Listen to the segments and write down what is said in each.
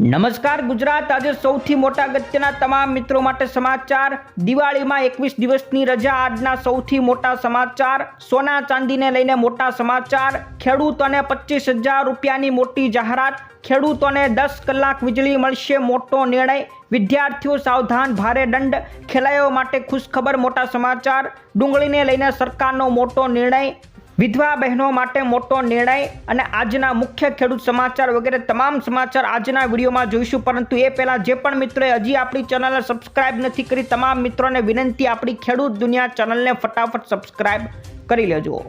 નમસ્કાર, ગુજરાત આજે સૌથી મોટા અગત્યના તમામ મિત્રો માટે સમાચાર. દિવાળીમાં એકવીસ દિવસની રજા, આજના સૌથી મોટા સમાચાર. સોના ચાંદીને લઈને મોટા સમાચાર. ખેડૂતોને પચીસ હજાર રૂપિયાની મોટી જાહેરાત. ખેડૂતોને દસ કલાક વીજળી મળશે મોટો નિર્ણય. વિદ્યાર્થીઓ સાવધાન, ભારે દંડ. ખેલાયો માટે ખુશખબર મોટા સમાચાર. ડુંગળીને લઈને સરકારનો મોટો નિર્ણય. વિધવા બહેનો માટે મોટો નિર્ણય અને આજના મુખ્ય ખેડૂત સમાચાર વગેરે તમામ સમાચાર આજના વિડીયોમાં જોઈશું. પરંતુ એ પહેલાં જે પણ મિત્રોએ હજી આપણી ચેનલને સબસ્ક્રાઇબ નથી કરી, તમામ મિત્રોને વિનંતી આપણી ખેડૂત દુનિયા ચેનલને ફટાફટ સબસ્ક્રાઇબ કરી લેજો.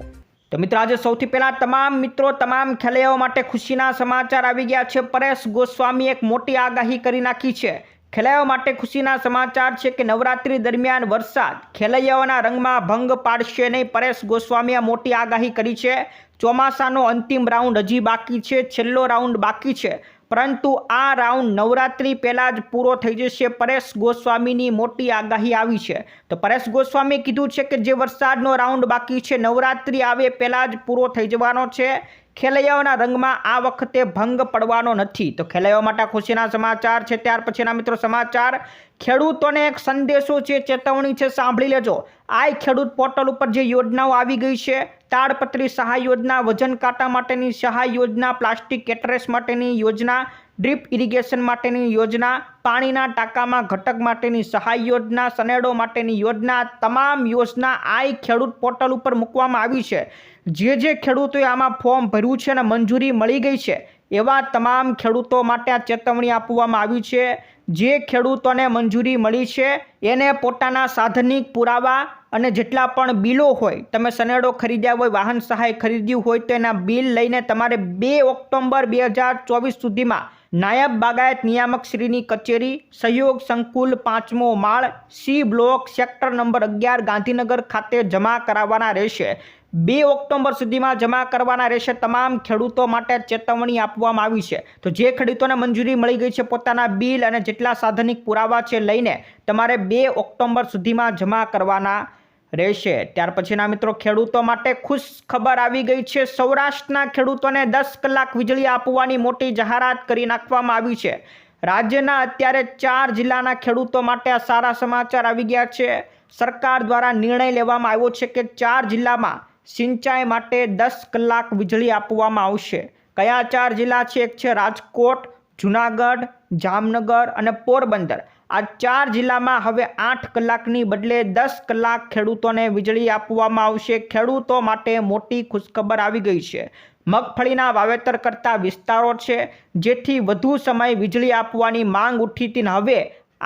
તો મિત્રો, આજે સૌથી પહેલાં તમામ મિત્રો, તમામ ખેલૈયાઓ માટે ખુશીના સમાચાર આવી ગયા છે. પરેશ ગોસ્વામી એક મોટી આગાહી કરી નાખી છે. ખેલૈયાઓ માટે ખુશીના સમાચાર છે કે નવરાત્રી દરમિયાન વરસાદ. ખેલૈયાઓના રંગમાં ભંગ પાડશે નહીં. પરેશ ગોસ્વામીએ મોટી આગાહી કરી છે. ચોમાસાનો અંતિમ રાઉન્ડ હજી બાકી છે. છેલ્લો રાઉન્ડ બાકી છે. પરંતુ આ રાઉન્ડ નવરાત્રી પહેલાં જ પૂરો થઈ જશે. પરેશ ગોસ્વામીની મોટી આગાહી આવી છે. તો પરેશ ગોસ્વામીએ કીધું છે કે જે વરસાદનો રાઉન્ડ બાકી છે, નવરાત્રી આવે પહેલાં જ પૂરો થઈ જવાનો છે. ખેલૈયાઓના રંગમાં આ વખતે ભંગ પડવાનો નથી. તો ખેલૈયાઓ માટે ખુશીના સમાચાર છે. ત્યાર પછીના મિત્રો સમાચાર. ખેડૂતોને એક સંદેશો છે, ચેતવણી છે. સાંભળી લેજો. આ ખેડૂત પોર્ટલ ઉપર જે યોજનાઓ આવી ગઈ છે, તાડપત્રી સહાય યોજના, વજન કાંટા માટેની સહાય યોજના, પ્લાસ્ટિક કેટરેસ માટેની યોજના ડ્રીપ ઇરિગેશન માટેની યોજના, પાણીના ટાંકામાં ઘટક માટેની સહાય યોજના, સનેડો માટેની યોજના, તમામ યોજના આઈ ખેડૂત પોર્ટલ ઉપર મૂકવામાં આવી છે. જે જે ખેડૂતોએ આમાં ફોર્મ ભર્યું છે અને મંજૂરી મળી ગઈ છે, એવા તમામ ખેડૂતો માટે આ ચેતવણી આપવામાં આવી છે. જે ખેડૂતોને મંજૂરી મળી છે, એને પોતાના સાધનિક પુરાવા અને જેટલા પણ બિલો હોય, તમે સનેડો ખરીદ્યા હોય, વાહન સહાય ખરીદ્યું હોય, તો એના બિલ લઈને તમારે બે ઓક્ટોબર બે હજાર ચોવીસ સુધીમાં નાયબ બાગાયત નિયામક શ્રીની કચેરી, સહયોગ સંકુલ પાંચમો માળ, સી બ્લોક સેક્ટર નંબર અગિયાર ગાંધીનગર ખાતે જમા કરાવવાના રહેશે. બે ઓક્ટોબર સુધીમાં જમા કરવાના રહેશે તમામ ખેડૂતો માટે ચેતવણી આપવામાં આવી છે. તો જે ખેડૂતોને મંજૂરી મળી ગઈ છે પોતાના બિલ અને જેટલા સાધનિક પુરાવા છે લઈને તમારે બે ઓક્ટોબર સુધીમાં જમા કરવાના રહેશે. ત્યાર પછીના મિત્રો, ખેડૂતો માટે ખુશ ખબર આવી ગઈ છે. સૌરાષ્ટ્રના ખેડૂતોને દસ કલાક વીજળી આપવાની મોટી જાહેરાત કરી નાખવામાં આવી છે. રાજ્યના અત્યારે ચાર જિલ્લાના ખેડૂતો માટે આ સારા સમાચાર આવી ગયા છે. સરકાર દ્વારા નિર્ણય લેવામાં આવ્યો છે કે ચાર જિલ્લામાં સિંચાઈ માટે દસ કલાક વીજળી આપવામાં આવશે. કયા ચાર જિલ્લા છે? એક છે રાજકોટ, જુનાગઢ, જામનગર અને પોરબંદર. આ ચાર જિલ્લામાં હવે આઠ કલાકની બદલે દસ કલાક ખેડૂતોને વીજળી આપવામાં આવશે. ખેડૂતો માટે મોટી ખુશખબર આવી ગઈ છે. મગફળીના વાવેતર કરતા વિસ્તારો છે. જેથી વધુ સમય વીજળી આપવાની માંગ ઉઠી હતી હવે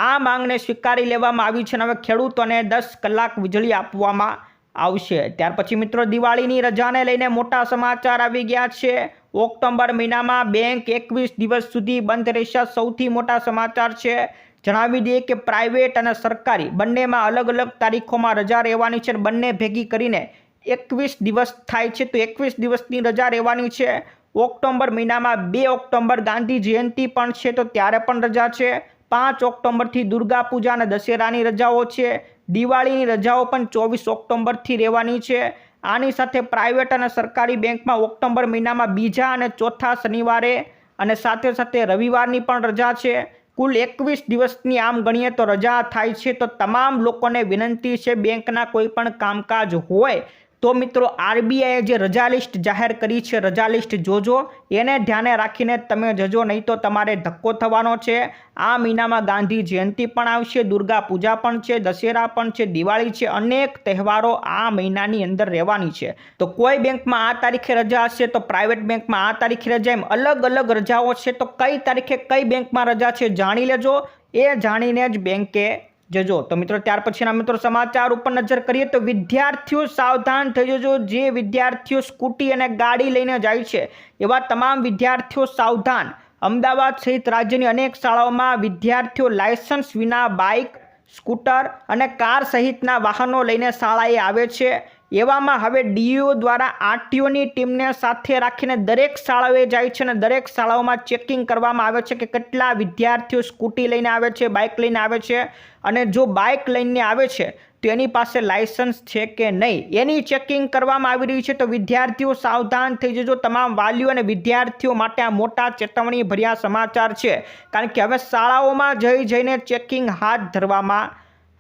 આ માંગને સ્વીકારી લેવામાં આવી છે અને હવે ખેડૂતોને દસ કલાક વીજળી આપવામાં આવશે. ત્યાર પછી મિત્રો દિવાળીની રજાને લઈને મોટા સમાચાર આવી ગયા છે. ઓક્ટોબર મહિનામાં બેંક એકવીસ દિવસ સુધી બંધ રહેશે. સૌથી મોટા સમાચાર છે જણાવી દઈએ કે પ્રાઇવેટ અને સરકારી બંનેમાં અલગ અલગ તારીખોમાં રજા રહેવાની છે બંને ભેગી કરીને એકવીસ દિવસ થાય છે. તો એકવીસ દિવસની રજા રહેવાની છે. ઓક્ટોબર મહિનામાં બે ઓક્ટોબર ગાંધી જયંતિ પણ છે તો ત્યારે પણ રજા છે. પાંચ ઓક્ટોબરથી દુર્ગા પૂજા અને દશેરાની રજાઓ છે. દિવાળીની રજાઓ પણ ચોવીસ ઓક્ટોબરથી રહેવાની છે. આની સાથે પ્રાઇવેટ અને સરકારી બેંકમાં ઓક્ટોબર મહિનામાં બીજા અને ચોથા શનિવારે અને સાથે સાથે રવિવારની પણ રજા છે. કુલ એકવીસ દિવસની આમ ગણીએ તો રજા થાય છે. તો તમામ લોકોને વિનંતી છે, બેંકના કોઈ પણ કામકાજ હોય તો મિત્રો આરબીઆઈએ જે રજા લિસ્ટ જાહેર કરી છે, રજા લિસ્ટ જોજો. એને ધ્યાને રાખીને તમે જજો, નહીં તો તમારે ધક્કો થવાનો છે. આ મહિનામાં ગાંધી જયંતિ પણ આવશે, દુર્ગા પૂજા પણ છે, દશેરા પણ છે, દિવાળી છે, અનેક તહેવારો આ મહિનાની અંદર રહેવાની છે. તો કોઈ બેંકમાં આ તારીખે રજા હશે, તો પ્રાઇવેટ બેંકમાં આ તારીખે રજા, એમ અલગ અલગ રજાઓ છે, તો કઈ તારીખે કઈ બેંકમાં રજા છે જાણી લેજો. એ જાણીને જ બેંકે જજો. તો મિત્રો, ત્યાર પછીના મિત્રો, સમાચાર ઉપર નજર કરીએ તો વિદ્યાર્થીઓ સાવધાન થઈ જજો. જે વિદ્યાર્થીઓ સ્કૂટી અને ગાડી લઈને જાય છે, એવા તમામ વિદ્યાર્થીઓ સાવધાન. અમદાવાદ સહિત રાજ્યની અનેક શાળાઓમાં વિદ્યાર્થીઓ લાયસન્સ વિના બાઇક, સ્કૂટર અને કાર સહિતના વાહનો લઈને શાળાએ આવે છે. એવામાં હવે ડીઈઓ દ્વારા આરટીઓની ટીમને સાથે રાખીને દરેક શાળાઓએ જાય છે અને દરેક શાળાઓમાં ચેકિંગ કરવામાં આવે છે કે કેટલા વિદ્યાર્થીઓ સ્કૂટી લઈને આવે છે, બાઇક લઈને આવે છે અને જો બાઇક લઈને આવે છે, તો એની પાસે લાયસન્સ છે કે નહીં? એની ચેકિંગ કરવામાં આવી રહી છે તો વિદ્યાર્થીઓ સાવધાન થઈ જજો. તમામ વાલીઓ અને વિદ્યાર્થીઓ માટે આ મોટા ચેતવણી ભર્યા સમાચાર છે. કારણ કે હવે શાળાઓમાં જઈ જઈને ચેકિંગ હાથ ધરવામાં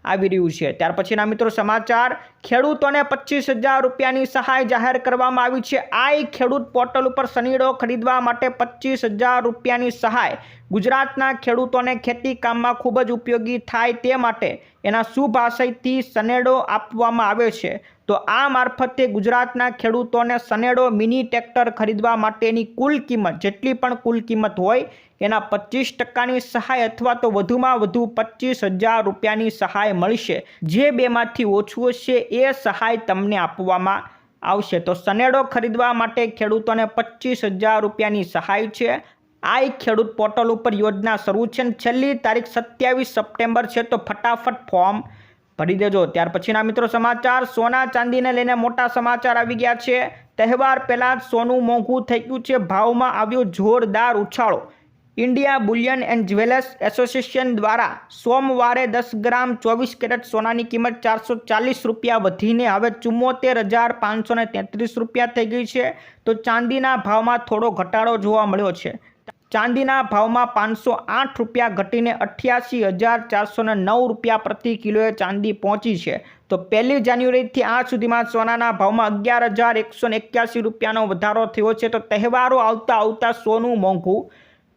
આવી રહ્યું છે. ત્યાર પછીના મિત્રો સમાચાર, ખેડૂતોને પચીસ હજાર રૂપિયાની સહાય જાહેર કરવામાં આવી છે. આ ખેડૂત પોર્ટલ ઉપર સનીડો ખરીદવા માટે પચીસ હજાર રૂપિયાની સહાય. ગુજરાતના ખેડૂતોને ખેતી કામમાં ખૂબ જ ઉપયોગી થાય તે માટે એના શુભ આશયથી સનેડો આપવામાં આવે છે. તો આ મારફતે ગુજરાતના ખેડૂતોને સનેડો મિની ટ્રેક્ટર ખરીદવા માટેની કુલ કિંમત, જેટલી પણ કુલ કિંમત હોય, એના પચીસ ટકાની સહાય અથવા તો વધુમાં વધુ પચીસ હજાર રૂપિયાની સહાય મળશે. જે બેમાંથી ઓછું હશે એ સહાય તમને આપવામાં આવશે. તો સનેડો ખરીદવા માટે ખેડૂતોને પચીસ હજાર રૂપિયાની સહાય છે. આ ખેડૂત પોર્ટલ ઉપર યોજના શરૂ છે અને છેલ્લી તારીખ સત્યાવીસ સપ્ટેમ્બર છે. તો ફટાફટ ફોર્મ ભરી દેજો. ત્યાર પછીના મિત્રો સમાચાર, સોના ચાંદીને લઈને મોટા સમાચાર આવી ગયા છે. તહેવાર પહેલાં જ સોનું મોંઘું થઈ ગયું છે. ભાવમાં આવ્યો જોરદાર ઉછાળો. India bullion and jewellers association દ્વારા સોમવારે દસ ગ્રામ ચોવીસ કેરેટ સોનાની કિંમત ચારસો ચાલીસ રૂપિયા વધીને હવે ચુમ્મોતેર હજાર પાંચસો તેત્રીસ રૂપિયા થઈ ગઈ છે. તો ચાંદીના ભાવમાં થોડો ઘટાડો જોવા મળ્યો છે. ચાંદીના ભાવમાં પાંચસો આઠ રૂપિયા ઘટીને અઠ્યાસી હજાર ચારસો નવ રૂપિયા પ્રતિ કિલોએ ચાંદી પહોંચી છે. તો પહેલી જાન્યુઆરીથી આજ સુધીમાં સોનાના ભાવમાં અગિયાર હજાર એકસો એક્યાસી રૂપિયાનો વધારો થયો છે. તો તહેવારો આવતા આવતા સોનું મોંઘું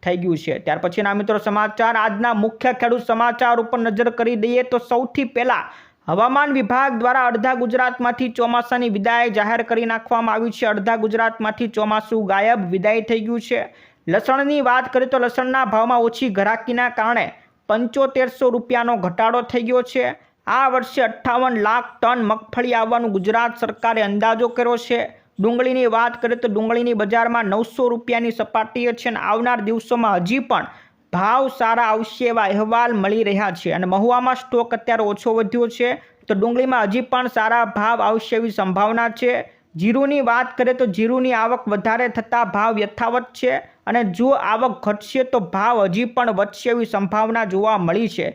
થઈ ગયું છે. ત્યાર પછીના મિત્રો સમાચાર, આજના મુખ્ય ખેડૂત સમાચાર ઉપર નજર કરી દઈએ તો સૌથી પહેલાં હવામાન વિભાગ દ્વારા અડધા ગુજરાતમાંથી ચોમાસાની વિદાય જાહેર કરી નાખવામાં આવી છે. અડધા ગુજરાતમાંથી ચોમાસું ગાયબ, વિદાય થઈ ગયું છે. લસણની વાત કરીએ તો લસણના ભાવમાં ઓછી ઘરાકીના કારણે પંચોતેરસો રૂપિયાનો ઘટાડો થઈ ગયો છે. આ વર્ષે અઠ્ઠાવન લાખ ટન મગફળી આવવાનું ગુજરાત સરકારે અંદાજો કર્યો છે. ડુંગળીની વાત કરીએ તો ડુંગળીની બજારમાં નવસો રૂપિયાની સપાટીએ છે અને આવનાર દિવસોમાં હજી પણ ભાવ સારા આવશે એવા અહેવાલ મળી રહ્યા છે અને મહુવામાં સ્ટોક અત્યારે ઓછો વધ્યો છે. તો ડુંગળીમાં હજી પણ સારા ભાવ આવશે એવી સંભાવના છે. જીરુની વાત કરીએ તો જીરુની આવક વધારે થતાં ભાવ યથાવત છે. અને જો આવક ઘટશે તો ભાવ હજી પણ વધશે એવી સંભાવના જોવા મળી છે.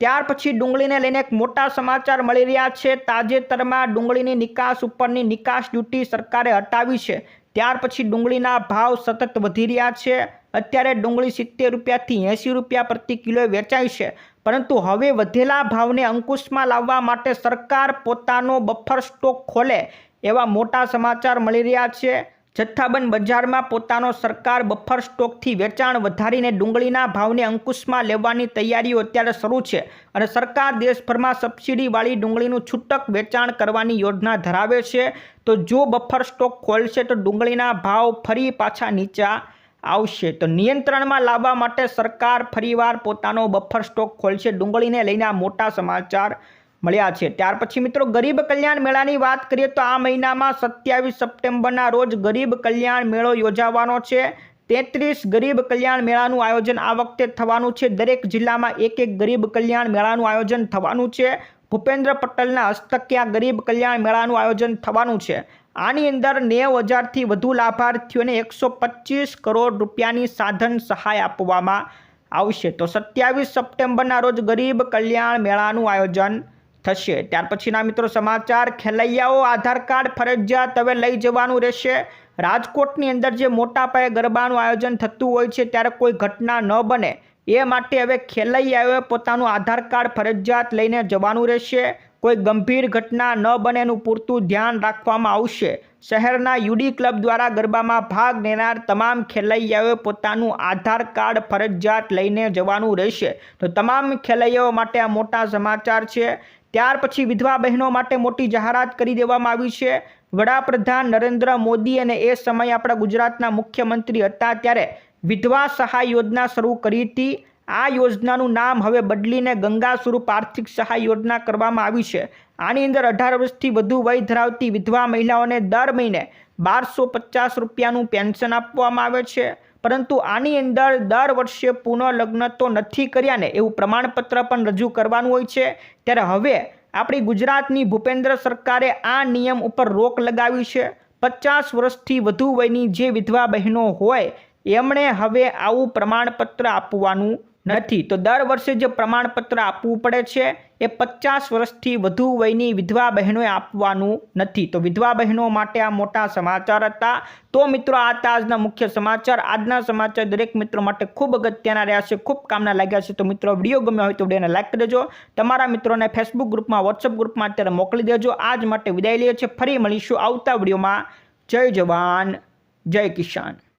ત્યાર પછી ડુંગળીને લઈને એક મોટા સમાચાર મળી રહ્યા છે. તાજેતરમાં ડુંગળીની નિકાસ ઉપરની નિકાસ ડ્યુટી સરકારે હટાવી છે. ત્યાર પછી ડુંગળીના ભાવ સતત વધી રહ્યા છે. અત્યારે ડુંગળી સિત્તેર રૂપિયાથી એંસી રૂપિયા પ્રતિ કિલો વેચાય છે. પરંતુ હવે વધેલા ભાવને અંકુશમાં લાવવા માટે સરકાર પોતાનો બફર સ્ટોક ખોલે એવા મોટા સમાચાર મળી રહ્યા છે. જથ્થાબંધ બજારમાં પોતાનો સરકાર બફર સ્ટોકથી વેચાણ વધારીને ડુંગળીના ભાવને અંકુશમાં લેવાની તૈયારીઓ અત્યારે શરૂ છે અને સરકાર દેશભરમાં સબસિડીવાળી ડુંગળીનું છૂટક વેચાણ કરવાની યોજના ધરાવે છે. તો જો બફર સ્ટોક ખોલશે તો ડુંગળીના ભાવ ફરી પાછા નીચા આવશે. તો નિયંત્રણમાં લાવવા માટે સરકાર ફરીવાર પોતાનો બફર સ્ટોક ખોલશે. ડુંગળીને લઈને મોટા સમાચાર મળ્યા છે. ત્યાર પછી મિત્રો, ગરીબ કલ્યાણ મેળાની વાત કરીએ તો આ મહિનામાં સત્યાવીસ સપ્ટેમ્બરના રોજ ગરીબ કલ્યાણ મેળો યોજાવાનો છે. તેત્રીસ ગરીબ કલ્યાણ મેળાનું આયોજન આ વખતે થવાનું છે. દરેક જિલ્લામાં એક એક ગરીબ કલ્યાણ મેળાનું આયોજન થવાનું છે. ભૂપેન્દ્ર પટેલના હસ્તકે આ ગરીબ કલ્યાણ મેળાનું આયોજન થવાનું છે. આની અંદર નેવ હજારથી વધુ લાભાર્થીઓને એકસો પચીસ કરોડ રૂપિયાની સાધન સહાય આપવામાં આવશે. તો સત્યાવીસ સપ્ટેમ્બરના રોજ ગરીબ કલ્યાણ મેળાનું આયોજન થશે. ત્યાર પછીના મિત્રો સમાચાર, ખેલૈયાઓ આધાર કાર્ડ ફરજિયાત હવે લઈ જવાનું રહેશે. રાજકોટની અંદર જે મોટા પાયે ગરબાનું આયોજન થતું હોય છે, ત્યારે કોઈ ઘટના ન બને. એ માટે હવે ખેલૈયાઓએ પોતાનું આધાર કાર્ડ ફરજિયાત લઈને જવાનું રહેશે. કોઈ ગંભીર ઘટના ન બને એનું પૂરતું ધ્યાન રાખવામાં આવશે. શહેરના યુડી ક્લબ દ્વારા ગરબામાં ભાગ લેનાર તમામ ખેલૈયાઓએ પોતાનું આધાર કાર્ડ ફરજિયાત લઈને જવાનું રહેશે. તો તમામ ખેલૈયાઓ માટે આ મોટા સમાચાર છે. ત્યાર પછી વિધવા બહેનો માટે મોટી જાહેરાત કરી દેવામાં આવી છે. વડાપ્રધાન નરેન્દ્ર મોદી અને એ સમયે આપણા ગુજરાતના મુખ્યમંત્રી હતા ત્યારે વિધવા સહાય યોજના શરૂ કરી હતી. આ યોજનાનું નામ હવે બદલીને ગંગા સ્વરૂપ આર્થિક સહાય યોજના કરવામાં આવી છે. આની અંદર અઢાર વર્ષથી વધુ વય ધરાવતી વિધવા મહિલાઓને દર મહિને બારસો પચાસ રૂપિયાનું પેન્શન આપવામાં આવે છે. પરંતુ આની અંદર દર વર્ષે પુનઃલગ્ન તો નથી કર્યા ને એવું પ્રમાણપત્ર પણ રજૂ કરવાનું હોય છે. ત્યારે હવે આપણી ગુજરાતની ભૂપેન્દ્ર સરકારે આ નિયમ ઉપર રોક લગાવી છે. પચાસ વર્ષથી વધુ વયની જે વિધવા બહેનો હોય, એમણે હવે આવું પ્રમાણપત્ર આપવાનું નથી. તો દર વર્ષે જે પ્રમાણપત્ર આપવું પડે છે, એ પચાસ વર્ષથી વધુ વયની વિધવા બહેનોએ આપવાનું નથી. તો વિધવા બહેનો માટે આ મોટા સમાચાર હતા. તો મિત્રો, આ હતા આજના મુખ્ય સમાચાર. આજના સમાચાર દરેક મિત્રો માટે ખૂબ અગત્યના રહ્યા છે, ખૂબ કામના લાગ્યા છે. તો મિત્રો, વીડિયો ગમ્યો હોય તો વિડીયોને લાઈક કરી દેજો. તમારા મિત્રોને ફેસબુક ગ્રુપમાં વોટ્સઅપ ગ્રુપમાં અત્યારે મોકલી દેજો. આજ માટે વિદાય લઈએ છીએ. ફરી મળીશું આવતા વિડીયોમાં. જય જવાન, જય કિસાન.